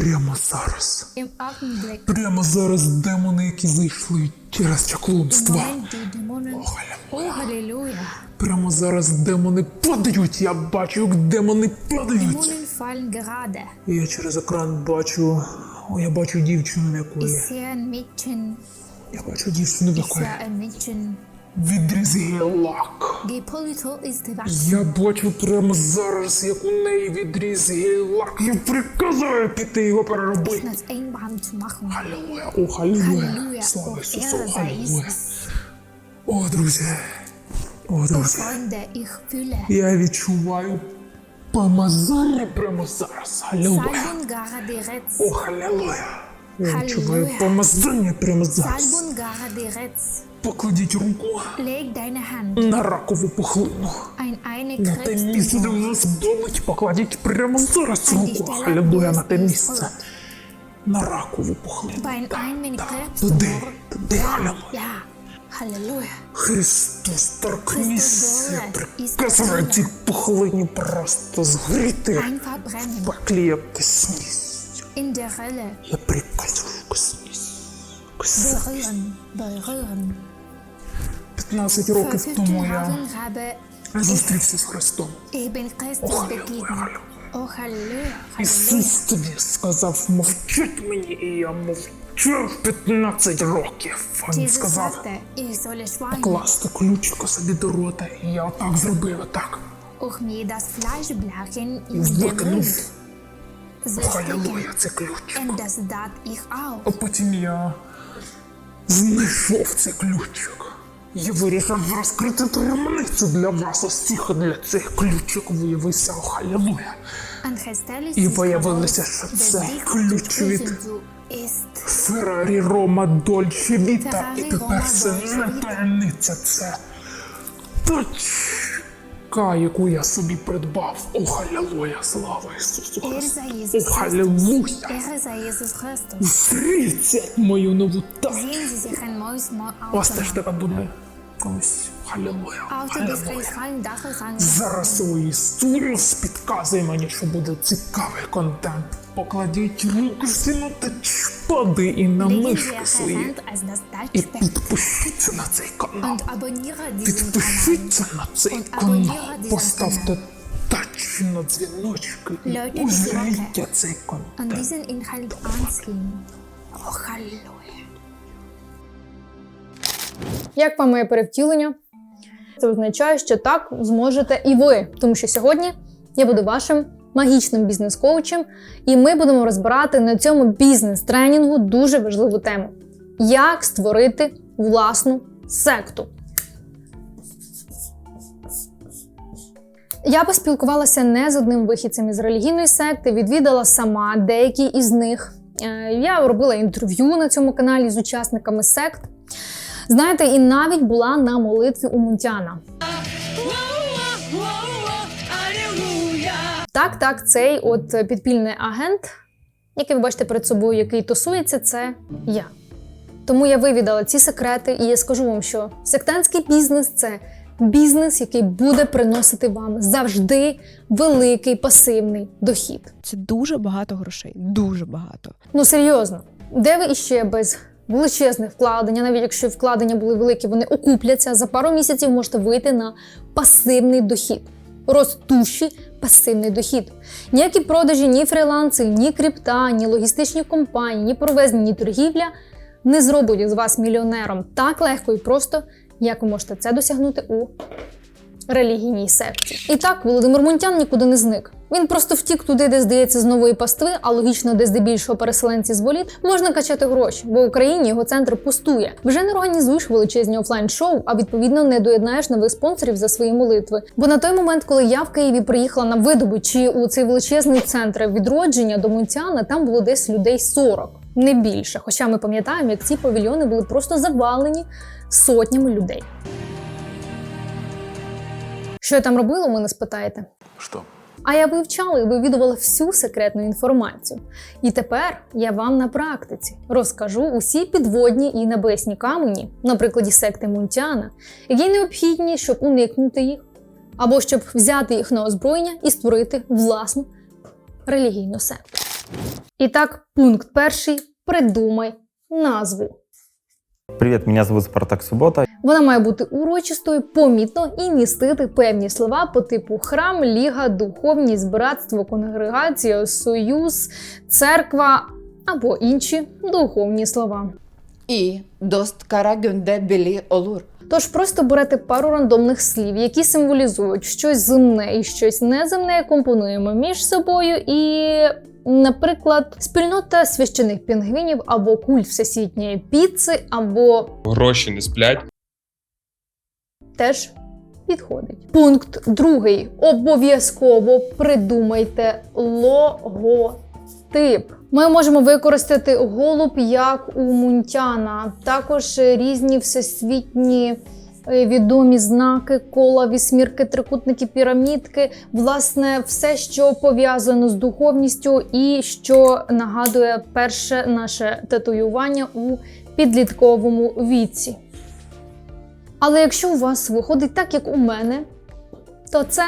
Прямо зараз. Прямо зараз демони, які зайшли через чаклунство. Прямо зараз демони падають. Я бачу, як демони падають. Я через екран бачу. О, я бачу дівчину, в якої. Я бачу дівчину, в якої. Відрізає лак. Я бачу прямо зараз, як у неї відрізає лак. Я приказую піти його переробити. Халілуя, о, халілуя. Слава Ісусу, халілуя. О, друзі. О, друзі. Я відчуваю помазання прямо зараз. Халілуя. О, халілуя. Я відчуваю помазання прямо зараз. Покладіть руку на ракову пухлину. На те місце, де вас болить, покладіть прямо зараз руку. Халілуя на те місце. На ракову пухлину. Туди, туди, халілуя. Христос, торкнися, Христос, приказує цій пухлині просто згоріти. Brennen. Пеклі я коснись. In der Hölle. Berühren. Berühren. 15 Vor років 15 тому я зустрівся з Христом. Oh. Oh. Ісус тобі сказав, мовчить мені, і я мовчав 15 років. Він сказав, sagte, ich solle schweigen, класти ключико собі до рота. І я отак зробив, отак. І викинув. Халілуя, це auch. А потім я знайшов цей ключик. Я вирішив розкрити таємницю для вас усіх, для цих ключик виявився халілуя. І виявилося, що це ключ від Феррарі Рома Дольче Віта. І тепер це не таємниця, це точка, яку я собі придбав. О, халілуя, слава Ісусу Христу. О, Christus. Зріться мою нову тачку. Sehen Sie sich ein neues Mo- У вас теж така буде колись. Халілуя. Зараз у Ісус підказує мені, що буде цікавий контент. Покладіть руки всі на тачпади і на мишки свої. І підпишіться на цей канал. Підпишіться на цей канал. Поставте тач на дзвіночки узрійте цей контент. Як вам моє перевтілення? Це означає, що так зможете і ви, тому що сьогодні я буду вашим магічним бізнес-коучем, і ми будемо розбирати на цьому бізнес-тренінгу дуже важливу тему: як створити власну секту. Я поспілкувалася не з одним вихідцем із релігійної секти, відвідала сама деякі із них. Е, Я робила інтерв'ю на цьому каналі з учасниками сект. Знаєте, і навіть була на молитві у Мунтяна. Так, так, цей от підпільний агент, який ви бачите перед собою, який тусується, це я. Тому я вивідала ці секрети, і я скажу вам, що сектантський бізнес це бізнес, який буде приносити вам завжди великий пасивний дохід. Це дуже багато грошей, дуже багато. Ну серйозно, де ви іще без величезних вкладень, навіть якщо вкладення були великі, вони окупляться за пару місяців можете вийти на пасивний дохід, ростущий пасивний дохід. Ніякі продажі, ні фріланси, ні крипта, ні логістичні компанії, ні провезення, ні торгівля не зроблять з вас мільйонером так легко і просто, як ви можете це досягнути у релігійній секті. І так, Володимир Мунтян нікуди не зник. Він просто втік туди, де здається, з нової пастви, а логічно, де здебільшого переселенці з боліт, можна качати гроші, бо в Україні його центр пустує. Вже не організуєш величезні офлайн-шоу, а відповідно не доєднаєш нових спонсорів за свої молитви. Бо на той момент, коли я в Києві приїхала на видобичі у цей величезний центр відродження до Мунтяна, там було десь людей 40, не більше. Хоча ми пам'ятаємо, як ці павільйони були просто завалені сотнями людей. Що я там робила, мене спитаєте? Що? А я вивчала і вивідувала всю секретну інформацію. І тепер я вам на практиці розкажу усі підводні і небесні камені, на прикладі секти Мунтяна, які необхідні, щоб уникнути їх, або щоб взяти їх на озброєння і створити власну релігійну секту. І так, пункт перший: придумай назву. Привет, мене звуть Спартак Субота. Вона має бути урочистою, помітно і містити певні слова по типу храм, ліга, духовність, братство, конгрегація, союз, церква або інші духовні слова. І дост кара білі олур. Тож просто берете пару рандомних слів, які символізують щось земне і щось неземне, компонуємо між собою і. Наприклад, спільнота священих пінгвінів або культ всесвітньої піци, або гроші не сплять. теж підходить. Пункт другий. Обов'язково придумайте логотип. Ми можемо використати голуб як у Мунтяна, також різні всесвітні. е, Відомі знаки, кола, вісьмірки, трикутники, пірамідки, власне, все, що пов'язано з духовністю, і що нагадує перше наше татуювання у підлітковому віці. Але якщо у вас виходить так, як у мене, то це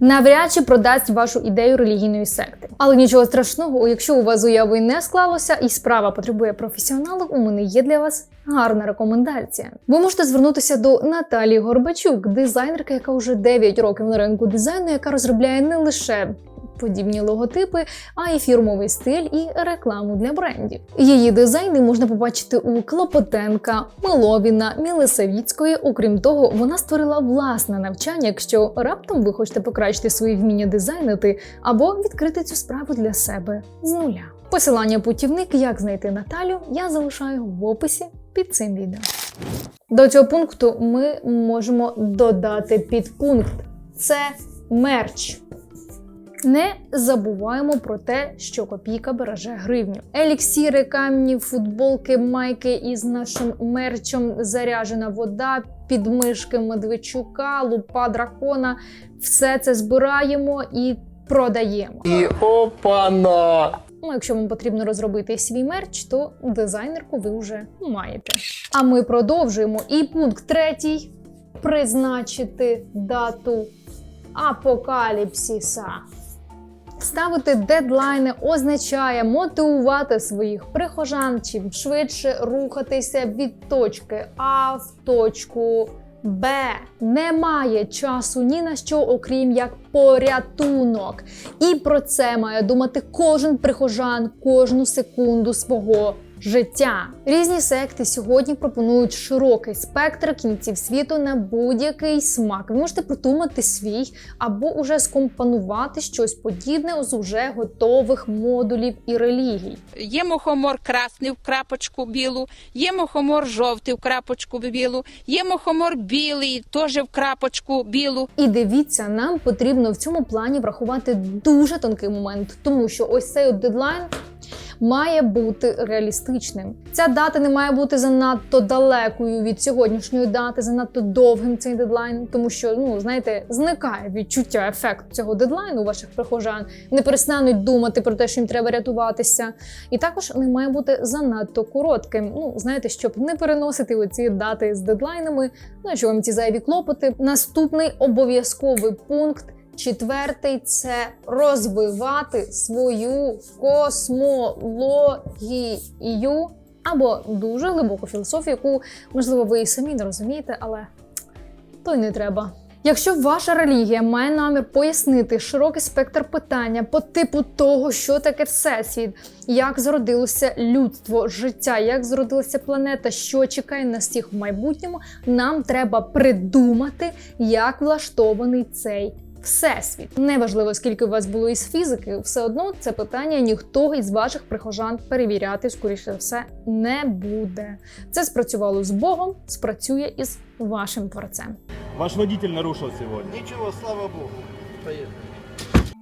навряд чи продасть вашу ідею релігійної секти. Але нічого страшного, якщо у вас уяви не склалося і справа потребує професіоналу, у мене є для вас гарна рекомендація. Ви можете звернутися до Наталії Горбачук, дизайнерка, яка вже 9 років на ринку дизайну, яка розробляє не лише подібні логотипи, а й фірмовий стиль і рекламу для брендів. Її дизайни можна побачити у Клопотенка, Миловіна, Мілисавіцької. Окрім того, вона створила власне навчання, якщо раптом ви хочете покращити свої вміння дизайнити або відкрити цю справу для себе з нуля. Посилання путівник, як знайти Наталю, я залишаю в описі під цим відео. До цього пункту ми можемо додати підпункт: це мерч. Не забуваємо про те, що копійка береже гривню. Еліксіри, камні, футболки, майки із нашим мерчем, заряжена вода, підмишки Медведчука, лупа дракона. Все це збираємо і продаємо. І опана! Ну, якщо вам потрібно розробити свій мерч, то дизайнерку ви вже маєте. А ми продовжуємо. І пункт третій: призначити дату апокаліпсиса. Ставити дедлайни означає мотивувати своїх прихожан чим швидше рухатися від точки А в точку Б. Немає часу ні на що, окрім як порятунок. І про це має думати кожен прихожан кожну секунду свого життя. Різні секти сьогодні пропонують широкий спектр кінців світу на будь-який смак. Ви можете придумати свій або уже скомпонувати щось подібне з уже готових модулів і релігій. Є мухомор красний в крапочку білу, є мухомор жовтий в крапочку білу, є мухомор білий, теж в крапочку білу. І дивіться, нам потрібно в цьому плані врахувати дуже тонкий момент, тому що ось цей дедлайн. Має бути реалістичним. Ця дата не має бути занадто далекою від сьогоднішньої дати, занадто довгим цей дедлайн, тому що ну знаєте, зникає відчуття ефекту цього дедлайну ваших прихожан. Не перестануть думати про те, що їм треба рятуватися. І також не має бути занадто коротким. Ну знаєте, щоб не переносити оці дати з дедлайнами. Ну що вам ці зайві клопоти. Наступний обов'язковий пункт. Четвертий це розвивати свою космологію або дуже глибоку філософію, яку можливо ви і самі не розумієте, але то й не треба. Якщо ваша релігія має намір пояснити широкий спектр питання по типу того, що таке всесвіт, як зародилося людство, життя, як зародилася планета, що чекає нас всіх в майбутньому, нам треба придумати, як влаштований цей всесвіт. Неважливо, скільки у вас було із фізики, все одно це питання ніхто із ваших прихожан перевіряти, скоріше за все, не буде. Це спрацювало з Богом, спрацює із вашим творцем. Ваш водитель нарушил сегодня. Ничего, слава богу.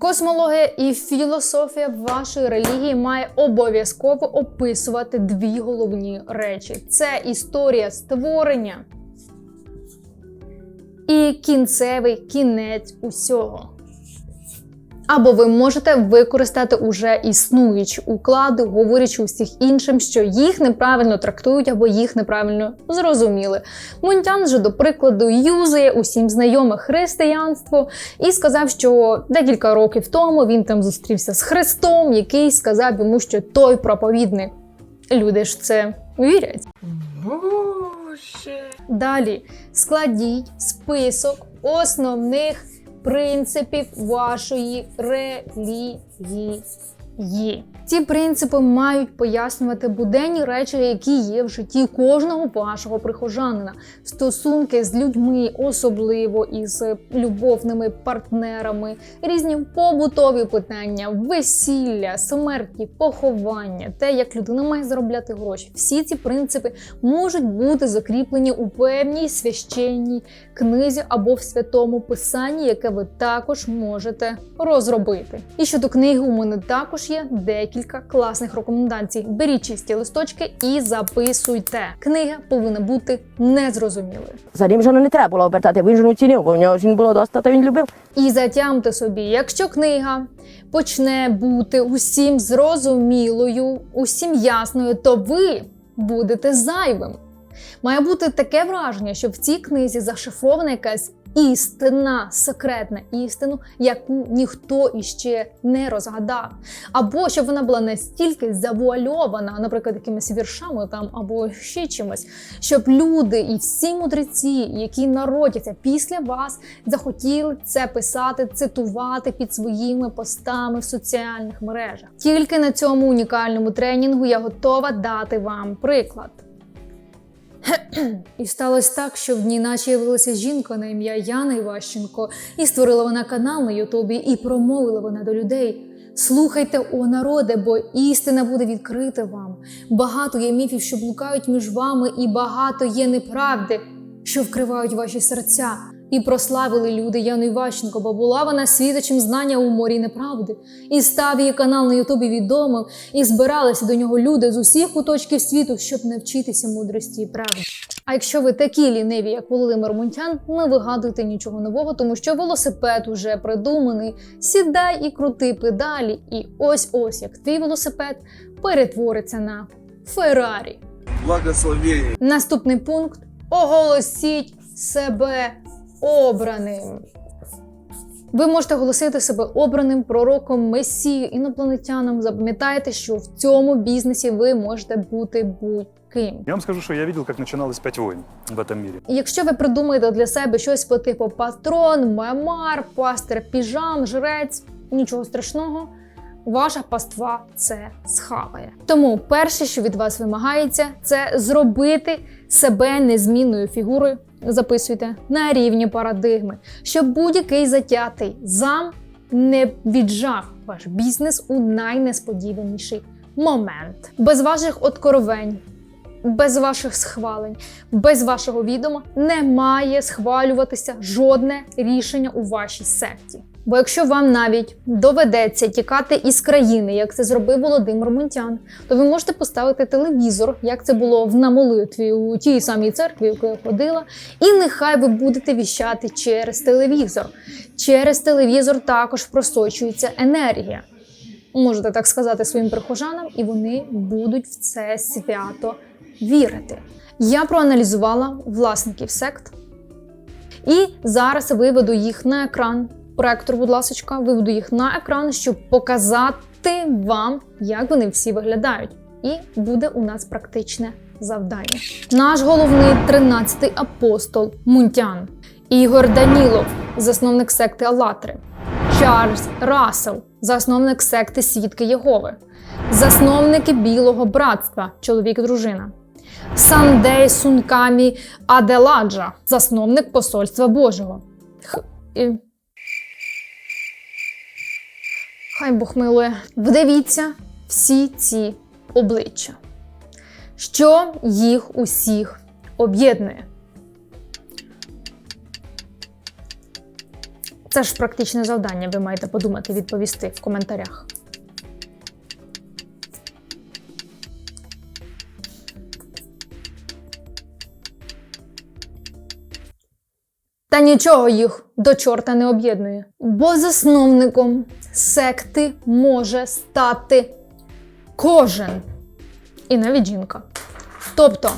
Космологія і філософія вашої релігії має обов'язково описувати дві головні речі: це історія створення і кінцевий кінець усього. Або ви можете використати уже існуючі уклади, говорячи усіх іншим, що їх неправильно трактують або їх неправильно зрозуміли. Мунтян же, до прикладу, юзає усім знайоме християнство і сказав, що декілька років тому він там зустрівся з Христом, який сказав йому, що той проповідник. Люди ж це вірять. Далі складіть список основних принципів вашої релігії. Ці принципи мають пояснювати буденні речі, які є в житті кожного вашого прихожанина, стосунки з людьми, особливо із любовними партнерами, різні побутові питання, весілля, смерті, поховання, те, як людина має заробляти гроші. Всі ці принципи можуть бути закріплені у певній священній книзі або в святому писанні, яке ви також можете розробити. І щодо книги, у мене також є декілька класних рекомендацій. Беріть чисті листочки і записуйте. Книга повинна бути незрозумілою. За ним не треба було обертати, він жону цінив, бо в нього жін було доста, та він любив. І затямте собі, якщо книга почне бути усім зрозумілою, усім ясною, то ви будете зайвим. Має бути таке враження, що в цій книзі зашифрована якась істина, секретна істина, яку ніхто іще не розгадав. Або щоб вона була настільки завуальована, наприклад, якимись віршами там або ще чимось, щоб люди і всі мудреці, які народяться після вас, захотіли це писати, цитувати під своїми постами в соціальних мережах. Тільки на цьому унікальному тренінгу я готова дати вам приклад. І сталося так, що в дні наче жінка на ім'я Яна Іващенко, і створила вона канал на Ютубі, і промовила вона до людей. Слухайте, о народе, бо істина буде відкрита вам. Багато є міфів, що блукають між вами, і багато є неправди, що вкривають ваші серця. І прославили люди Яну Іващенко, бо була вона світочем знання у морі неправди. І став її канал на Ютубі відомим, і збиралися до нього люди з усіх куточків світу, щоб навчитися мудрості і правди. А якщо ви такі ліниві, як Володимир Мунтян, не вигадуйте нічого нового, тому що велосипед уже придуманий. Сідай і крути педалі, і ось ось як твій велосипед перетвориться на Феррарі. Благословение. Наступний пункт: оголосіть себе обраним. Ви можете оголосити себе обраним пророком, месією, інопланетяном. Запам'ятайте, що в цьому бізнесі ви можете бути будь-ким. Я вам скажу, что я видел, как начиналось пять войн в этом мире. І Якщо ви придумаєте для себе щось по типу патрон, мемар, пастир, піжам, жрець, нічого страшного. Ваша паства це схаває. Тому перше, що від вас вимагається, це зробити себе незмінною фігурою. Записуйте на рівні парадигми, щоб будь-який затятий зам не віджав ваш бізнес у найнесподіваніший момент. Без ваших откровень, без ваших схвалень, без вашого відома не має схвалюватися жодне рішення у вашій секті. Бо якщо вам навіть доведеться тікати із країни, як це зробив Володимир Мунтян, то ви можете поставити телевізор, як це було в на молитві у тій самій церкві, яку я ходила, і нехай ви будете віщати через телевізор. Через телевізор також просочується енергія. Можете так сказати своїм прихожанам, і вони будуть в це свято вірити. Я проаналізувала власників сект і зараз виведу їх на екран. Проектор, будь ласка, виведу їх на екран, щоб показати вам, як вони всі виглядають. І буде у нас практичне завдання. Наш головний 13-й апостол Мунтян, Ігор Данілов, засновник секти Алатри, Чарльз Рассел, засновник секти Свідки Єгови, засновники Білого братства, чоловік дружина. Сандей Сункамі Аделаджа, засновник Посольства Божого. Х... і- Хай Бог милує. Вдивіться всі ці обличчя. Що їх усіх об'єднує? Це ж практичне завдання, ви маєте подумати, відповісти в коментарях. Та нічого їх до чорта не об'єднує. Бо засновником секти може стати кожен. І навіть жінка. Тобто,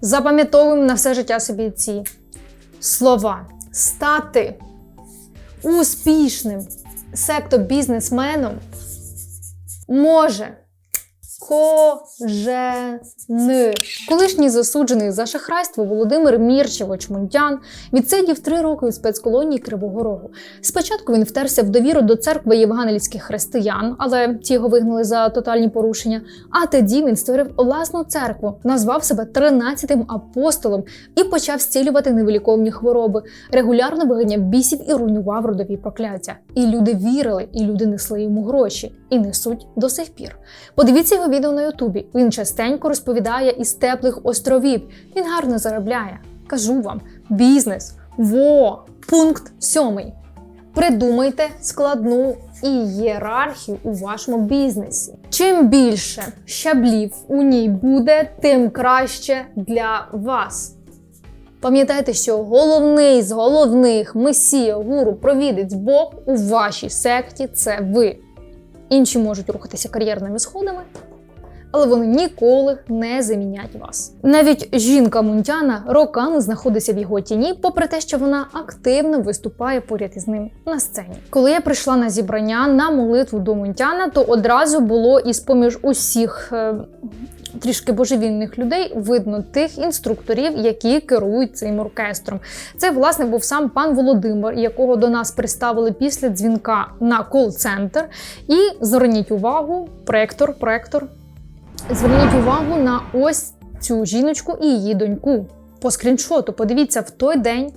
запам'ятовуємо на все життя собі ці слова. Стати успішним секто-бізнесменом може кожен. Колишній засуджений за шахрайство Володимир Мірчевич Мунтян відсидів три роки у спецколонії Кривого Рогу. Спочатку він втерся в довіру до церкви євангельських християн, але ті його вигнали за тотальні порушення. А тоді він створив власну церкву, назвав себе тринадцятим апостолом і почав зцілювати невиліковні хвороби, регулярно виганяв бісів і руйнував родові прокляття. І люди вірили, і люди несли йому гроші, і несуть до сих пір. Подивіться його відео на Ютубі. Він частенько розповідає із теплих островів. Він гарно заробляє. Кажу вам, бізнес. Во! Пункт сьомий. Придумайте складну ієрархію у вашому бізнесі. Чим більше щаблів у ній буде, тим краще для вас. Пам'ятайте, що головний з головних месія, гуру, провідець Бог у вашій секті це ви. Інші можуть рухатися кар'єрними сходами, але вони ніколи не замінять вас. Навіть жінка Мунтяна роками знаходиться в його тіні, попри те, що вона активно виступає поряд із ним на сцені. Коли я прийшла на зібрання на молитву до Мунтяна, то одразу було із поміж усіх. е, Трішки божевільних людей видно тих інструкторів, які керують цим оркестром. Це власне був сам пан Володимир, якого до нас приставили після дзвінка на кол-центр. І зверніть увагу, проектор, проектор. Зверніть увагу на ось цю жіночку і її доньку. По скріншоту, подивіться, в той день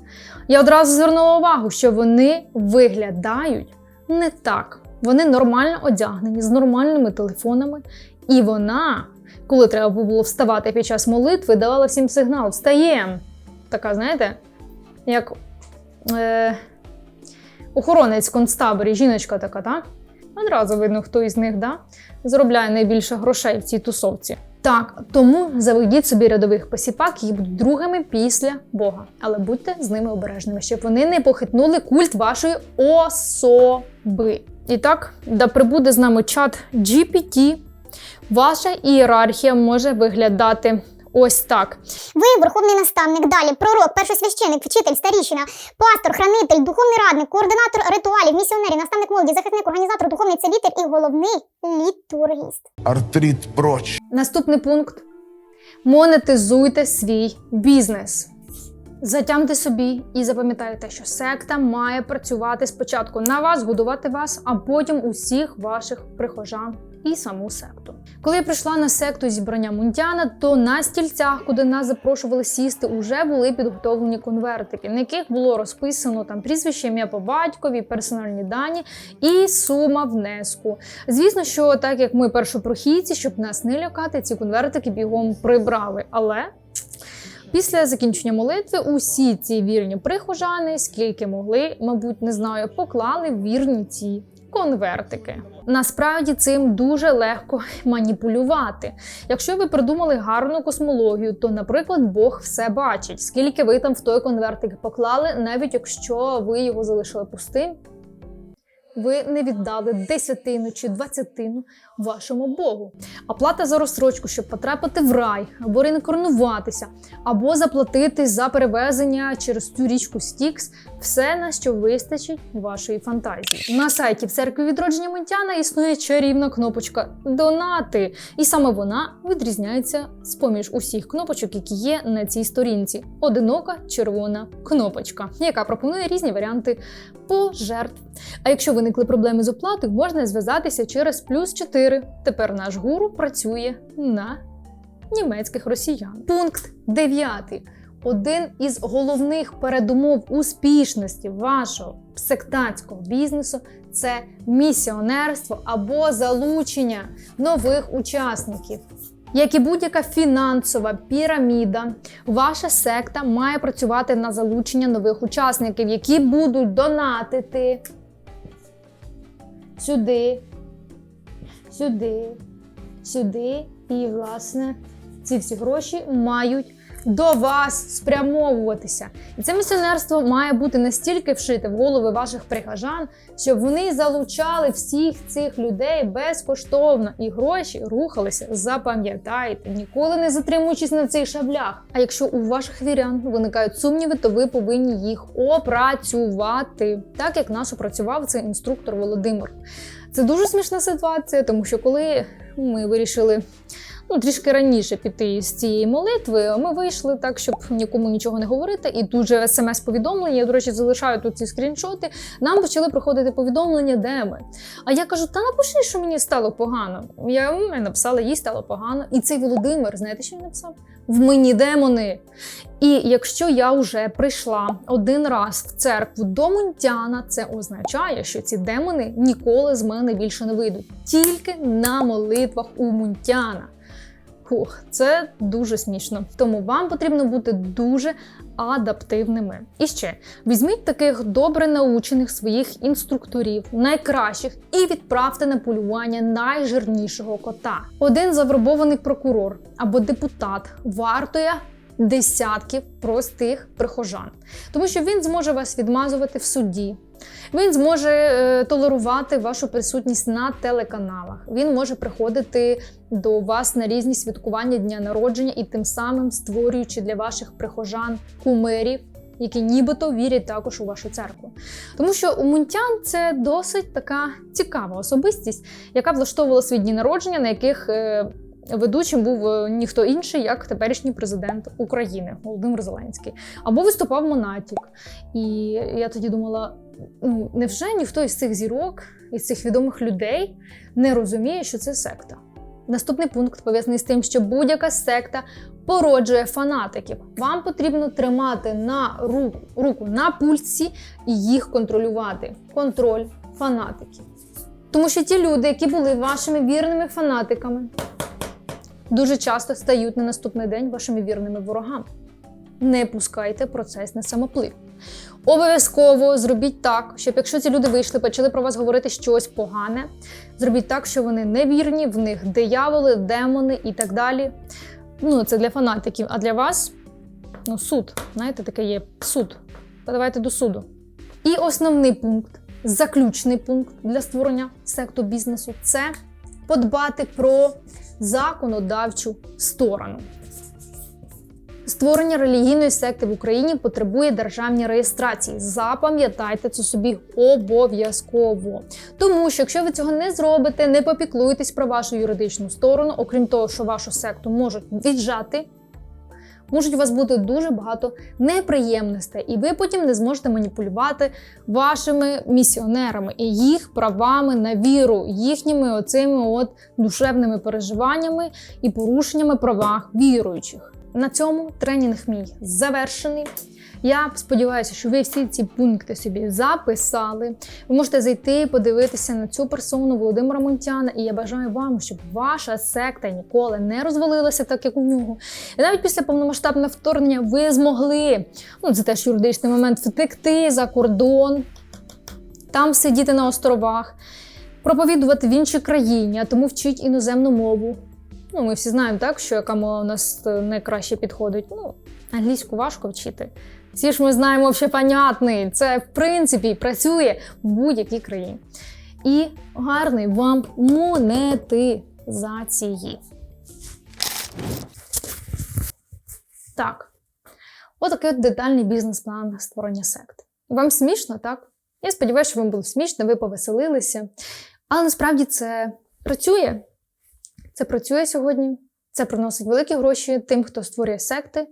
я одразу звернула увагу, що вони виглядають не так. Вони нормально одягнені з нормальними телефонами, і вона, коли треба було вставати під час молитви, давала всім сигнал: встаєм! Така, знаєте, як е, охоронець концтаборі, жіночка така, так? Одразу видно, хто із них да? заробляє найбільше грошей в цій тусовці. Так, тому заведіть собі рядових посіпак, які будуть другими після Бога. Але будьте з ними обережними, щоб вони не похитнули культ вашої особи. І так, да прибуде з нами чат GPT. Ваша ієрархія може виглядати ось так. Ви верховний наставник, далі пророк, першосвященик, вчитель, старішина, пастор, хранитель, духовний радник, координатор ритуалів, місіонерів, наставник молоді, захисник, організатор, духовний целітель і головний літургіст. Артрит проч. Наступний пункт: монетизуйте свій бізнес. Затямте собі і запам'ятайте, що секта має працювати спочатку на вас, годувати вас, а потім усіх ваших прихожан і саму секту. Коли я прийшла на секту зібрання Мунтяна, то на стільцях, куди нас запрошували сісти, уже були підготовлені конвертики, на яких було розписано там прізвище, ім'я по батькові, персональні дані і сума внеску. Звісно, що так як ми першопрохідці, щоб нас не лякати, ці конвертики бігом прибрали. Але Після закінчення молитви усі ці вірні прихожани, скільки могли, мабуть, не знаю, поклали вірні ці конвертики. Насправді цим дуже легко маніпулювати. Якщо ви придумали гарну космологію, то, наприклад, Бог все бачить, скільки ви там в той конвертик поклали, навіть якщо ви його залишили пустим. Ви не віддали десятину чи двадцятину вашому Богу. А плата за розстрочку, щоб потрапити в рай, або реінкарнуватися, або заплатити за перевезення через цю річку Стікс, все на що вистачить вашої фантазії. На сайті в церкві відродження Ментяна існує чарівна кнопочка Донати, і саме вона відрізняється з поміж усіх кнопочок, які є на цій сторінці. Одинока червона кнопочка, яка пропонує різні варіанти пожертв. А якщо виникли проблеми з оплатою, можна зв'язатися через плюс 4. Тепер наш гуру працює на німецьких росіян. Пункт 9. Один із головних передумов успішності вашого сектантського бізнесу це місіонерство або залучення нових учасників. Як і будь-яка фінансова піраміда, ваша секта має працювати на залучення нових учасників, які будуть донатити сюди, сюди, сюди. І, власне, ці всі гроші мають до вас спрямовуватися. І це місіонерство має бути настільки вшите в голови ваших прихожан, щоб вони залучали всіх цих людей безкоштовно і гроші рухалися. Запам'ятайте, ніколи не затримуючись на цих шаблях. А якщо у ваших вірян виникають сумніви, то ви повинні їх опрацювати, так як наш опрацював цей інструктор Володимир. Це дуже смішна ситуація, тому що коли ми вирішили ну, трішки раніше піти з цієї молитви, ми вийшли так, щоб нікому нічого не говорити. І тут же смс-повідомлення, я, до речі, залишаю тут ці скріншоти. Нам почали приходити повідомлення, де ми. А я кажу: та напиши, що мені стало погано. Я написала, їй стало погано. І цей Володимир, знаєте, що він написав? В мені демони. І якщо я вже прийшла один раз в церкву до Мунтяна, це означає, що ці демони ніколи з мене більше не вийдуть. Тільки на молитвах у Мунтяна. Фух, це дуже смішно. Тому вам потрібно бути дуже адаптивними. І ще візьміть таких добре научених своїх інструкторів, найкращих, і відправте на полювання найжирнішого кота. Один завербований прокурор або депутат вартує десятків простих прихожан, тому що він зможе вас відмазувати в суді. Він зможе е, толерувати вашу присутність на телеканалах. Він може приходити до вас на різні святкування дня народження і тим самим створюючи для ваших прихожан кумирів, які нібито вірять також у вашу церкву. Тому що у Мунтян це досить така цікава особистість, яка влаштовувала свої дні народження, на яких е, ведучим був е, ніхто інший, як теперішній президент України Володимир Зеленський, або виступав Монатік. І я тоді думала: ну невже ніхто із цих зірок, із цих відомих людей не розуміє, що це секта? Наступний пункт пов'язаний з тим, що будь-яка секта породжує фанатиків. Вам потрібно тримати на руку, руку на пульсі і їх контролювати. Контроль фанатиків. Тому що ті люди, які були вашими вірними фанатиками, дуже часто стають на наступний день вашими вірними ворогами. Не пускайте процес на самоплив. Обов'язково зробіть так, щоб якщо ці люди вийшли, почали про вас говорити щось погане, зробіть так, що вони невірні, в них дияволи, демони і так далі. Ну, це для фанатиків, а для вас ну, суд. Знаєте, таке є суд. Подавайте до суду. І основний пункт, заключний пункт для створення секту бізнесу це подбати про законодавчу сторону. Створення релігійної секти в Україні потребує державні реєстрації. Запам'ятайте це собі обов'язково. Тому що якщо ви цього не зробите, не попіклуєтесь про вашу юридичну сторону, окрім того, що вашу секту можуть віджати. Можуть у вас бути дуже багато неприємностей, і ви потім не зможете маніпулювати вашими місіонерами і їх правами на віру, їхніми оцими от душевними переживаннями і порушеннями правах віруючих. На цьому тренінг мій завершений. Я сподіваюся, що ви всі ці пункти собі записали. Ви можете зайти і подивитися на цю персону Володимира Монтяна. І я бажаю вам, щоб ваша секта ніколи не розвалилася, так як у нього. І навіть після повномасштабного вторгнення ви змогли, ну це теж юридичний момент, втекти за кордон, там сидіти на островах, проповідувати в іншій країні, а тому вчіть іноземну мову. Ну, ми всі знаємо, так, що яка мова у нас е, найкраще підходить. Ну, англійську важко вчити. Всі ж ми знаємо общепонятний. Це, в принципі, працює в будь-якій країні. І гарний вам монетизації. Так. Отакий от детальний бізнес-план створення секти. Вам смішно, так? Я сподіваюся, що вам було смішно, ви повеселилися. Але насправді це працює. Це працює сьогодні, це приносить великі гроші тим, хто створює секти.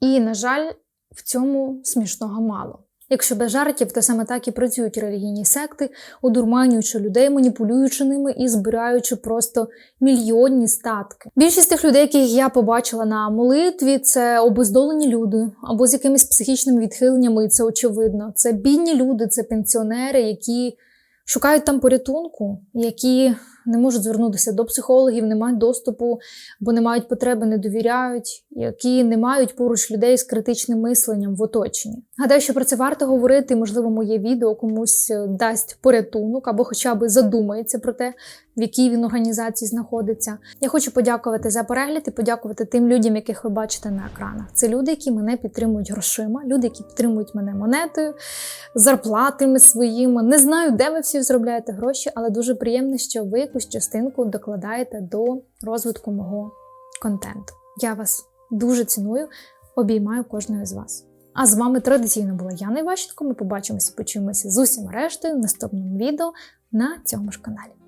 І, на жаль, в цьому смішного мало. Якщо без жартів, то саме так і працюють релігійні секти, одурманюючи людей, маніпулюючи ними і збираючи просто мільйонні статки. Більшість тих людей, яких я побачила на молитві, це обездолені люди або з якимись психічними відхиленнями, і це очевидно. Це бідні люди, це пенсіонери, які шукають там порятунку, які не можуть звернутися до психологів, не мають доступу, бо не мають потреби, не довіряють, які не мають поруч людей з критичним мисленням в оточенні. Гадаю, що про це варто говорити. Можливо, моє відео комусь дасть порятунок або хоча б задумається про те, в якій він організації знаходиться. Я хочу подякувати за перегляд і подякувати тим людям, яких ви бачите на екранах. Це люди, які мене підтримують грошима, люди, які підтримують мене монетою, зарплатами своїми. Не знаю, де ви всі заробляєте гроші, але дуже приємно, що ви якусь частинку докладаєте до розвитку мого контенту. Я вас дуже ціную, обіймаю кожного з вас. А з вами традиційно була Яна Іващенко. Ми побачимося почуємося з усіма рештою в наступному відео на цьому ж каналі.